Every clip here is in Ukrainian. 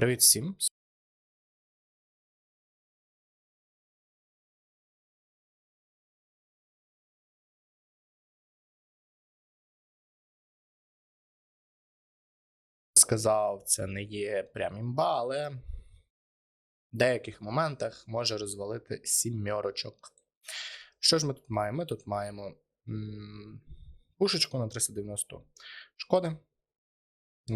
Привіт всім. Сказав, це не є прям імба, але в деяких моментах може розвалити сімерочок. Що ж ми тут маємо? Ми тут маємо м, пушечку на 390 шкоди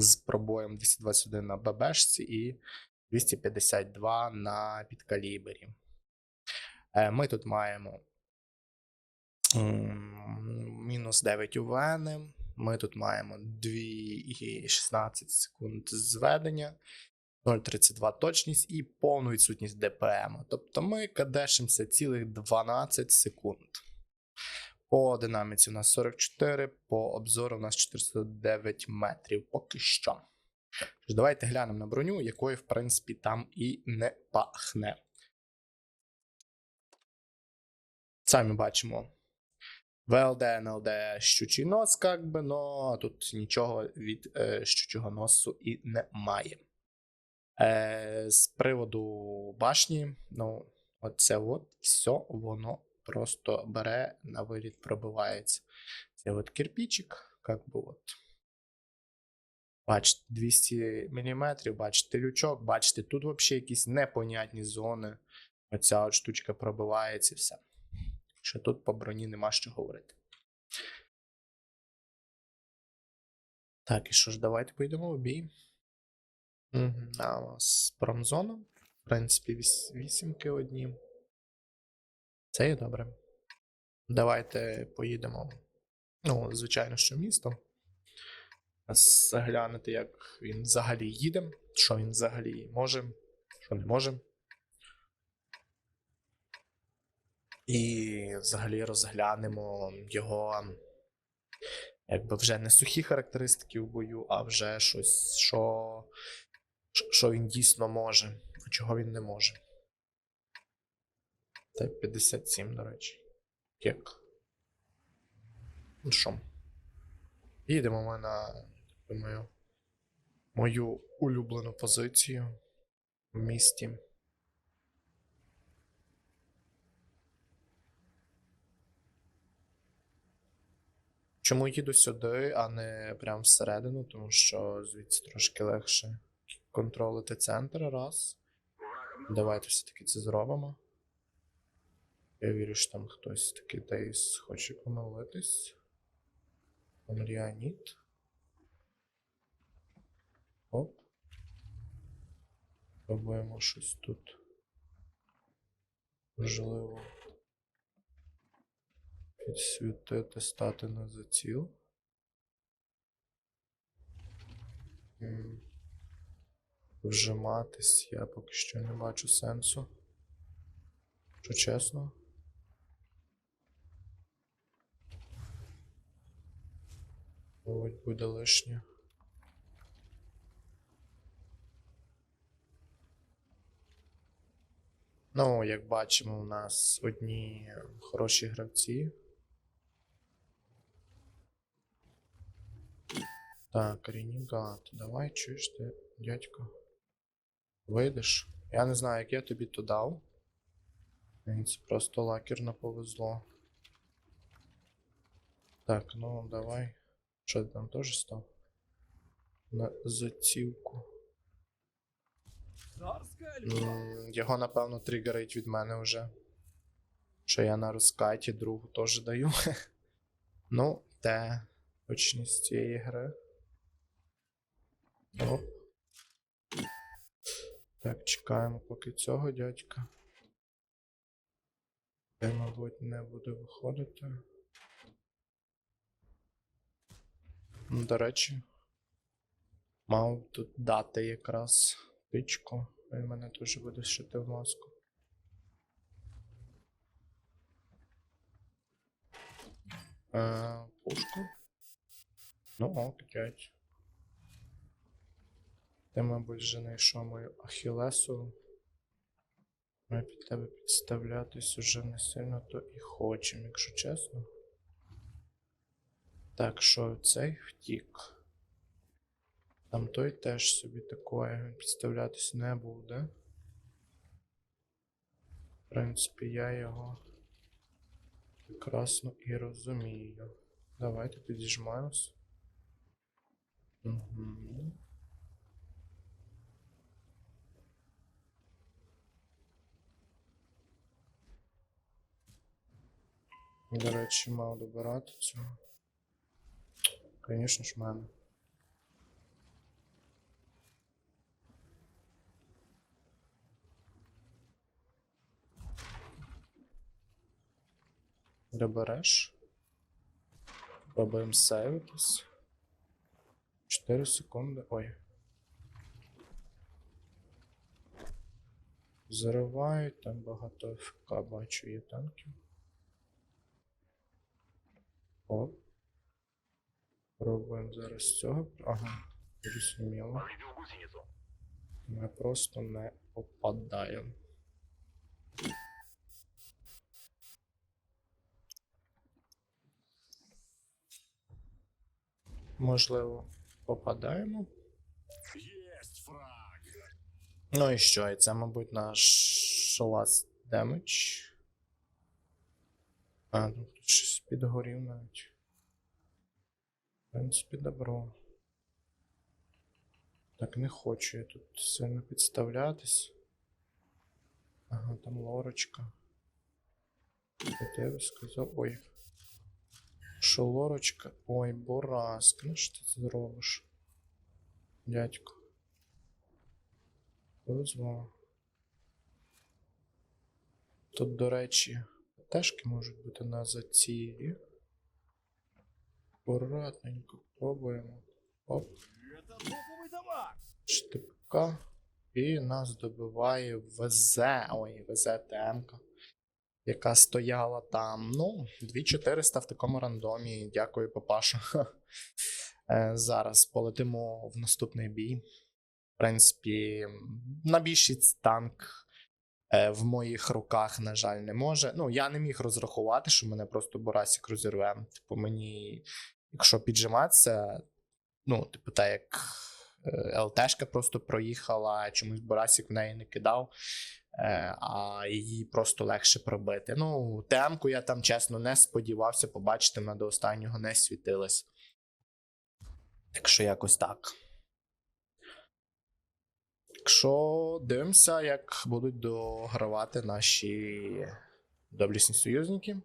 з пробоєм 221 на ББшці і 252 на підкалібері. Е, Ми тут маємо мінус 9 УВН. Ми тут маємо 2,16 секунд зведення, 0,32 точність і повну відсутність ДПМ. Тобто ми кадешимося цілих 12 секунд. По динаміці у нас 44, по обзору у нас 409 метрів поки що. Тож давайте глянемо на броню, якої, в принципі, там і не пахне. Самі бачимо. ВЛД, НЛД, щучий нос, как би, но тут нічого від е, щучого носу і немає. Е, з приводу башні, ну, оце от все воно просто бере на виліт, пробивається. Це от кирпичик, как би от. Бачите, 200 мм, бачите лючок, бачите, тут взагалі якісь непонятні зони. Оця от штучка пробивається і все. Що тут по броні нема що говорити. Так, і що ж, давайте поїдемо в бій. Угу. А у нас промзона. В принципі, віс- вісімки одні. Це є добре. Давайте поїдемо. Ну, звичайно, що місто. Заглянути, як він взагалі їде, що він взагалі може, що не може. І взагалі розглянемо його якби вже не сухі характеристики в бою, а вже щось, що, що він дійсно може, а чого він не може. Та 57, до речі. Як? Ну що? Їдемо ми на думаю, мою улюблену позицію в місті. Чому їду сюди, а не прямо всередину, тому що звідси трошки легше контролити центр раз. Давайте все-таки це зробимо. Я вірю, що там хтось такий десь хоче помилитись. Онріаніт. Оп. Пробуємо щось тут. Можливо. Підсвітити, стати на заціл. Вжиматись я поки що не бачу сенсу. Що чесно. Мабуть, буде лишнє. Ну, як бачимо, у нас одні хороші гравці. Так, Ренегат, давай чуєш ти, дядько. Вийдеш? Я не знаю, як я тобі то дав. Мені це просто лакерно повезло. Так, ну давай. Що ти там теж став? На зацівку. Його, напевно, тригерить від мене вже. Що я на розкаті другу теж даю. ну, те точність цієї гри. Оп. Так, чекаємо поки цього дядька. Я, мабуть, не буду виходити. Ну, До речі, мав тут дати якраз тичку. Він мене дуже буде шити в маску. Е, пушку. Ну, ок, дядь. Ти, мабуть, вже знайшов мою Ахілесу. Ми під тебе підставлятись уже не сильно то і хочемо, якщо чесно. Так, що цей втік. Там той теж собі такое підставлятись не буде. В принципі, я його прекрасно і розумію. Давайте підіжмаємось. Угу. До речі, мав добирати цього. Звісно ж, мене. Добереш. Пробуємо сейвитись. 4 секунди. Ой. Заривають, там багато ФК бачу є танків. Оп. Пробуємо зараз цього. Ага, зрозуміло. Ми просто не попадаємо. Можливо, попадаємо. Ну і що? І це, мабуть, наш last damage. А, ну тут щось підгорів навіть. В принципі, добро. Так, не хочу я тут сильно підставлятись. Ага, там лорочка. Що я би сказав? Ой. Що лорочка? Ой, Бораск, ну що ти зробиш? Дядько. Повезло. Тут, до речі, тежки можуть бути на зацілі. Акуратненько пробуємо. Оп, штипка. І нас добиває ВЗ. Ой, ВЗ ТМ. Яка стояла там. Ну, 2400 в такому рандомі. Дякую, папаша. Е, Зараз полетимо в наступний бій. В принципі, на більшість танк в моїх руках, на жаль, не може. Ну, я не міг розрахувати, що мене просто Борасік розірве. Типу, мені, якщо піджиматися, ну, типу, так як е, ЛТшка просто проїхала, чомусь Борасік в неї не кидав, е, а її просто легше пробити. Ну, ТМ-ку я там, чесно, не сподівався побачити, вона до останнього не світилась. Так що якось так. Якщо дивимося, як будуть догравати наші доблісні союзники.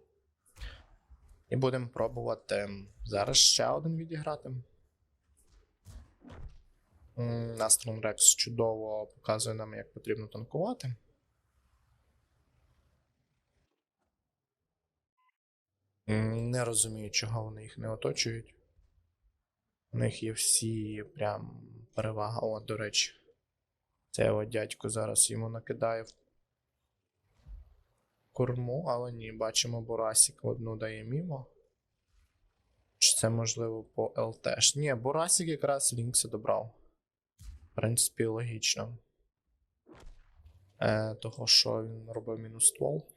І будемо пробувати зараз ще один відіграти. Настрон Рекс чудово показує нам, як потрібно танкувати. Не розумію, чого вони їх не оточують. У них є всі прям перевага. О, до речі. Це от дядько зараз йому накидає в корму, але ні, бачимо, Борасік одну дає мімо. Чи це можливо по ЛТ? Ні, Борасік якраз Лінкса добрав. В принципі, логічно. Е, того, що він робив мінус ствол.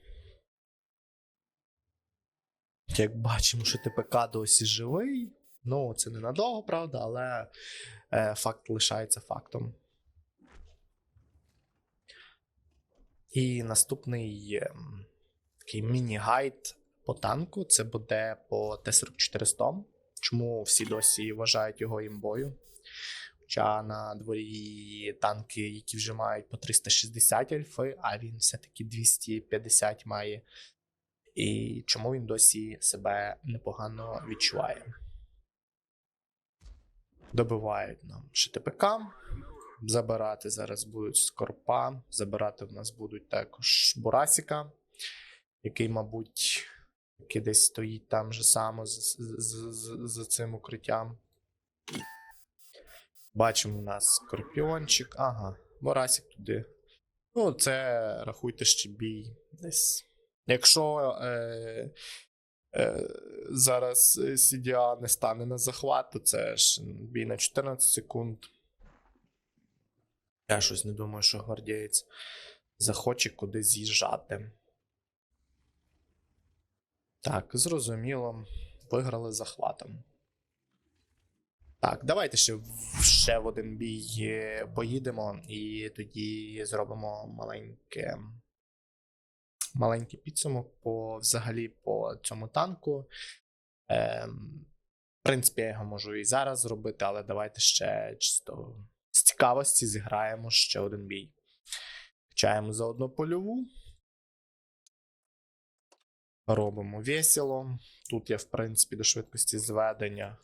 Як бачимо, що ТПК досі живий. Ну, це ненадовго, правда, але е, факт лишається фактом. І наступний ем, такий міні-гайд по танку це буде по Т-44-100. Чому всі досі вважають його імбою? Хоча на дворі танки, які вже мають по 360 альфи, а він все-таки 250 має. І чому він досі себе непогано відчуває? Добивають нам ШТПК. Забирати зараз будуть Скорпа. Забирати в нас будуть також Бурасіка, який, мабуть, який десь стоїть там же само за, цим укриттям. Бачимо у нас Скорпіончик. Ага, Бурасік туди. Ну, це рахуйте ще бій десь. Якщо е, е, зараз CDA не стане на захват, то це ж бій на 14 секунд. Я щось не думаю, що гвардієць захоче кудись з'їжджати. Так, зрозуміло. Виграли захватом. Так, давайте ще, в- ще в один бій е, поїдемо і тоді зробимо маленьке. Маленький підсумок по взагалі по цьому танку. Ем, в принципі, я його можу і зараз зробити, але давайте ще чисто з цікавості зіграємо ще один бій. Качаємо за одну польову. Робимо весело. Тут я, в принципі, до швидкості зведення.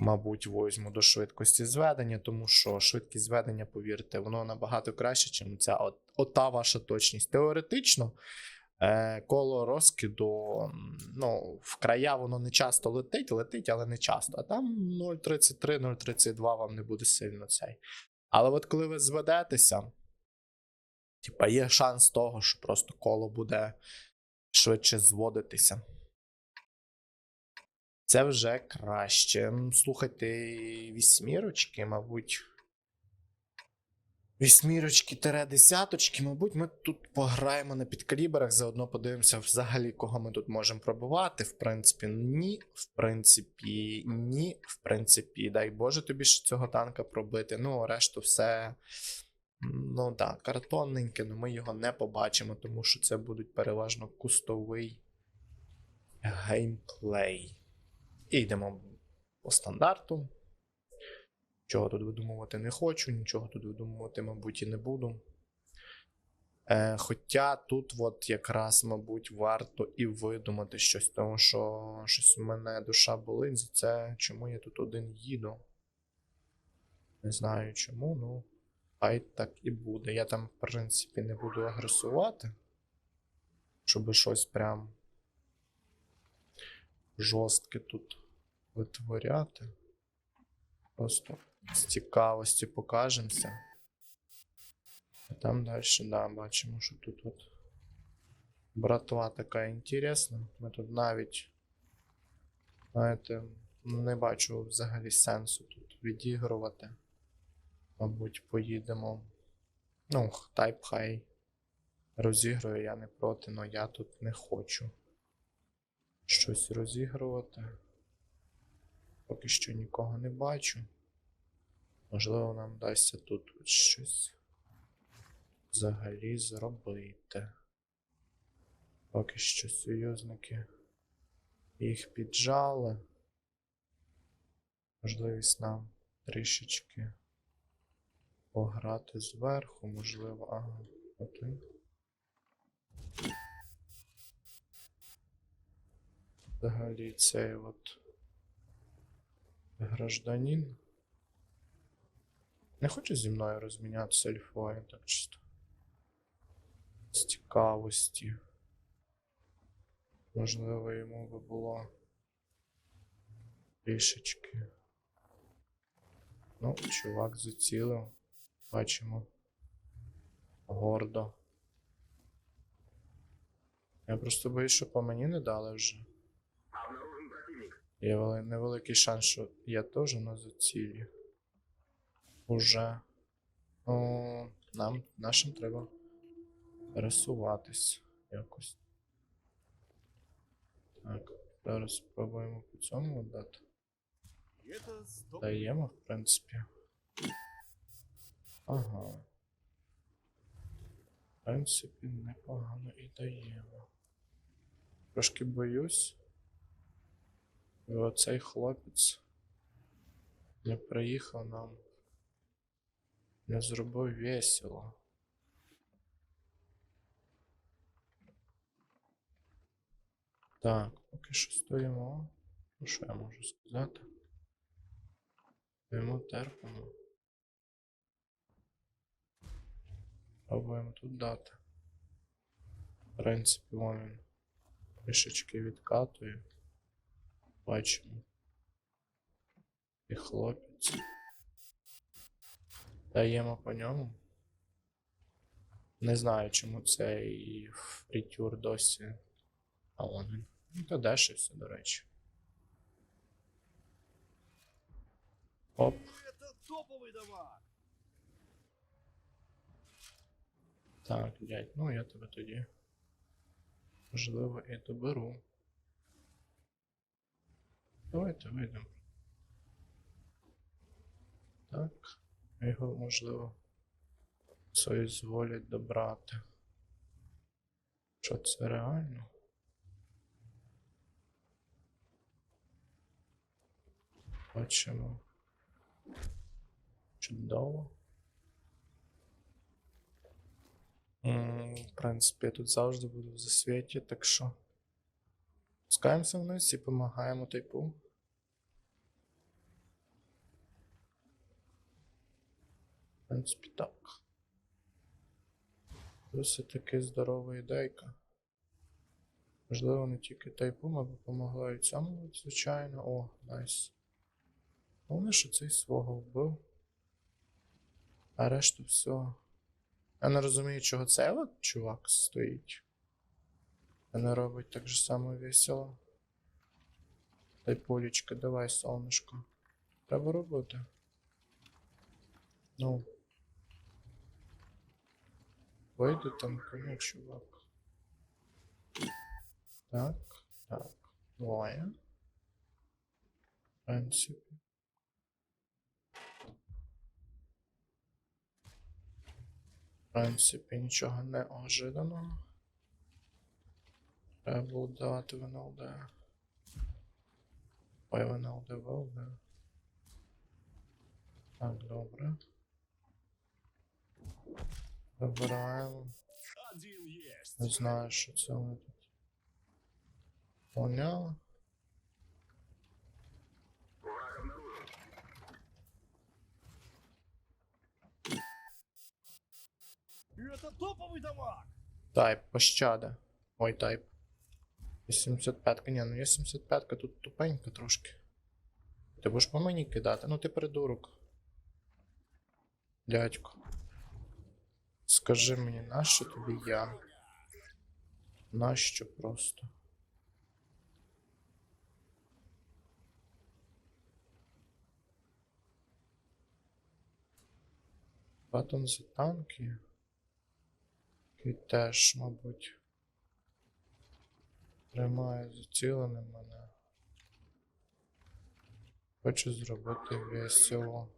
Мабуть, возьму до швидкості зведення, тому що швидкість зведення, повірте, воно набагато краще, ніж ця от, ота ваша точність. Теоретично, коло розкиду, ну, в края воно не часто летить, летить, але не часто. А там 0,33, 0,32 вам не буде сильно цей. Але от коли ви зведетеся, типа є шанс того, що просто коло буде швидше зводитися. Це вже краще. Слухайте, вісьмірочки, мабуть. Вісьмірочки тире десяточки, мабуть, ми тут пограємо на підкаліберах, заодно подивимося взагалі, кого ми тут можемо пробувати. В принципі, ні. В принципі, ні. В принципі, дай Боже тобі ще цього танка пробити. Ну, решту все. Ну так, картонненьке, але ми його не побачимо, тому що це будуть переважно кустовий геймплей. І йдемо по стандарту. Чого тут видумувати не хочу, нічого тут видумувати, мабуть, і не буду. Е, хоча тут от якраз, мабуть, варто і видумати щось, тому що щось у мене душа болить за це, чому я тут один їду. Не знаю чому, ну. Хай так і буде. Я там, в принципі, не буду агресувати. Щоб щось прям жорстке тут витворяти. Просто з цікавості покажемося. А там далі, да, бачимо, що тут от братва така інтересна. Ми тут навіть, знаєте, не бачу взагалі сенсу тут відігрувати. Мабуть, поїдемо. Ну, тайп хай розігрує, я не проти, але я тут не хочу щось розігрувати. Поки що нікого не бачу. Можливо, нам дасться тут щось взагалі зробити. Поки що союзники їх піджали. Можливість нам трішечки пограти зверху, можливо, ага, окей. Взагалі цей от гражданин. Не хоче зі мною розмінятися альфою, так чисто. З цікавості. Можливо, йому би було трішечки. Ну, чувак зацілив. Бачимо. Гордо. Я просто боюсь, що по мені не дали вже. Є невеликий шанс, що я теж на зацілі. Уже. Ну, нам, нашим треба пересуватись якось. Так, зараз спробуємо по цьому дати. Даємо, в принципі. Ага. В принципі, непогано і даємо. Трошки боюсь. І оцей хлопець не приїхав нам. Не зробив весело. Так, поки що стоїмо. Ну, що я можу сказати? Стоїмо терпимо. Пробуємо тут дати. В принципі, вон він трішечки відкатує. Бачимо. І хлопець. Даємо по ньому. Не знаю, чому цей фрітюр досі. А вон він. Ну, то дешевся, до речі. Оп. Так, дядь, ну я тебе тоді. Можливо, і доберу. Давайте вийдемо. Так. Його можливо соізволять добрати. Що це реально? Бачимо. Чудово. М, В принципі, я тут завжди буду в засвіті, так що. Спускаємося вниз і допомагаємо типу. В принципі, так. Досить таки здорова ідейка. Можливо, не тільки тайпу, а допомогла і цьому, звичайно. О, найс. Головне, що цей свого вбив. А решту все. Я не розумію, чого цей от чувак стоїть. Не робить так же само весело. Дай полічка, давай, сонечко. Треба робити. Ну. Вийде там кому, чувак. Так, так. Двоє. В принципі. В принципі, нічого не ожиданого. Треба було давати в НЛД. Ой, в НЛД ВЛД. Так, добре. Есть. Не знаю, що це вони тут. Поняв. Это топовый дамаг. Тайп, пощада. Ой, тайп. 75 ка Ні, ну є 75 ка тут тупенька трошки. Ти будеш по мені кидати? Ну ти придурок. Дядько. Скажи мені, нащо тобі я? Нащо просто? Батон за танки. Який теж, мабуть. Тримає заціленим мене. Хочу зробити весело.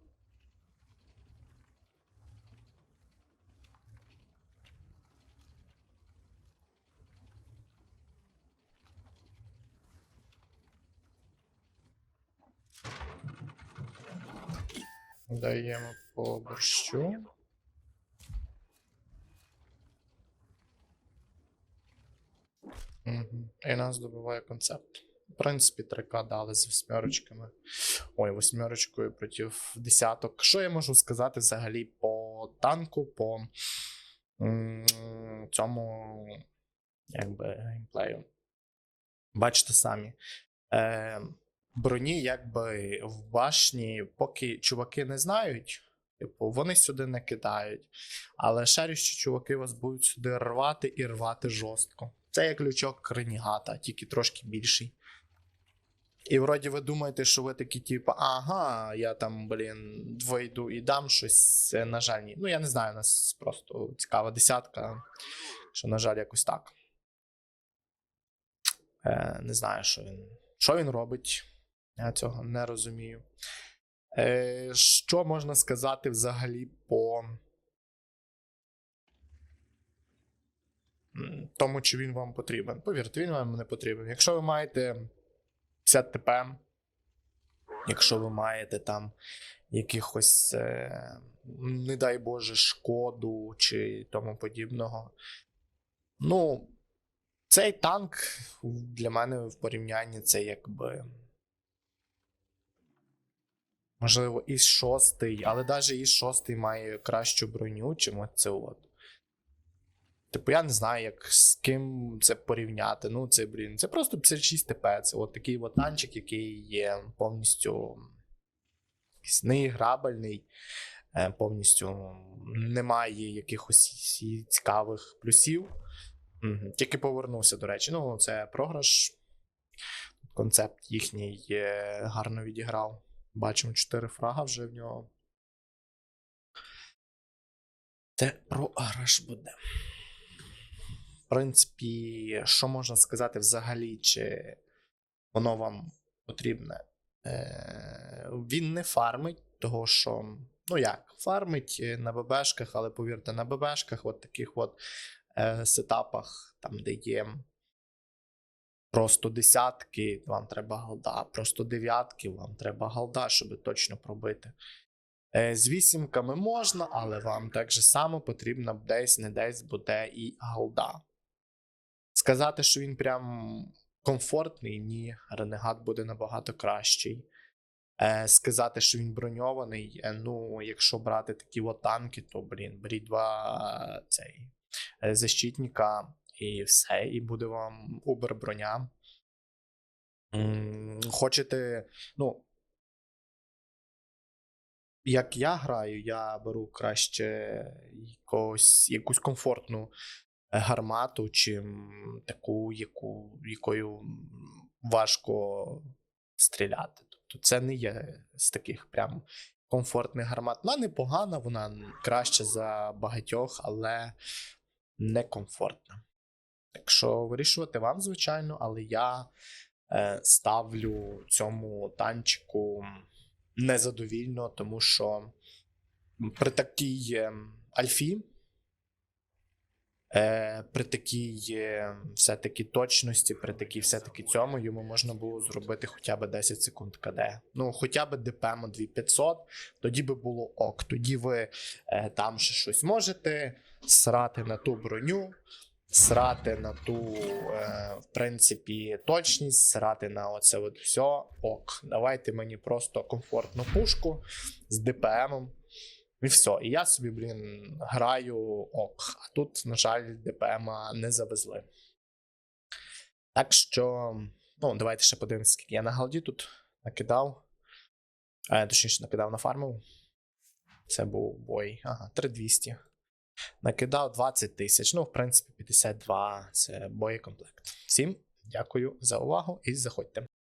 Даємо по борщу. Угу. І нас добиває концепт. В принципі, 3К дали з восьмерочками. Ой, восьмерочкою проти десяток. Що я можу сказати взагалі по танку, по м, цьому якби геймплею? Бачите самі. Е, броні, якби в башні, поки чуваки не знають. Типу, вони сюди не кидають. Але шарющі чуваки вас будуть сюди рвати і рвати жорстко. Це як лючок ренігата, тільки трошки більший. І вроді ви думаєте, що ви такі, типу, ага, я там, блін, вийду і дам щось. Е, На жаль, ні. Ну, я не знаю, у нас просто цікава десятка. Що, на жаль, якось так. Е, не знаю, що він. Що він робить. Я цього не розумію. Е, що можна сказати взагалі по тому, чи він вам потрібен? Повірте, він вам не потрібен. Якщо ви маєте 50 ТП, якщо ви маєте там якихось, е, не дай Боже, шкоду чи тому подібного. Ну, цей танк для мене в порівнянні це якби. Можливо, із шостий, але навіть із шостий має кращу броню, чим оце от. Типу, я не знаю, як з ким це порівняти. Ну, це, блін, це просто 56 ТП. Це от такий от танчик, який є повністю неіграбельний, е, повністю немає якихось цікавих плюсів. Тільки повернувся, до речі. Ну, це програш. Концепт їхній е, гарно відіграв. Бачимо 4 фрага вже в нього. Це програш буде. В принципі, що можна сказати взагалі, чи воно вам потрібне? Е, він не фармить, того що ну як, фармить е, на ББшках, але повірте, на ББшках, от таких от е, сетапах, там, де є просто десятки, вам треба голда, просто дев'ятки, вам треба голда, щоб точно пробити. Е, З вісімками можна, але вам так же само потрібно десь не десь буде і голда. Сказати, що він прям комфортний, ні, ренегат буде набагато кращий. Е, сказати, що він броньований, е, ну, якщо брати такі от танки, то блін, беріть два цей защитника і все, і буде вам убер броня. Хочете, ну. Як я граю, я беру краще якогось, якусь комфортну е, гармату, чим таку, яку, якою важко стріляти. Тобто це не є з таких прям комфортних гармат. Вона непогана, вона краще за багатьох, але не комфортна. Так що вирішувати вам, звичайно, але я е, ставлю цьому танчику незадовільно, тому що при такій е, альфі, е, при такій е, все-таки точності, при такій все-таки цьому йому можна було зробити хоча б 10 секунд КД. Ну, хоча б ДПМ 2500, тоді би було ок. Тоді ви е, там ще щось можете срати на ту броню. Срати на ту, е, в принципі, точність, срати на оце от все. Ок. Давайте мені просто комфортну пушку з ДПМом. І все. І я собі, блін, граю ок. А тут, на жаль, ДПМа не завезли. Так що, ну, давайте ще подивимося, скільки я на галді тут накидав. Е, точніше, накидав на фарму. Це був бой. Ага, 3200. Накидав 20 тисяч. Ну, в принципі, 52 це боєкомплект. Всім дякую за увагу і заходьте.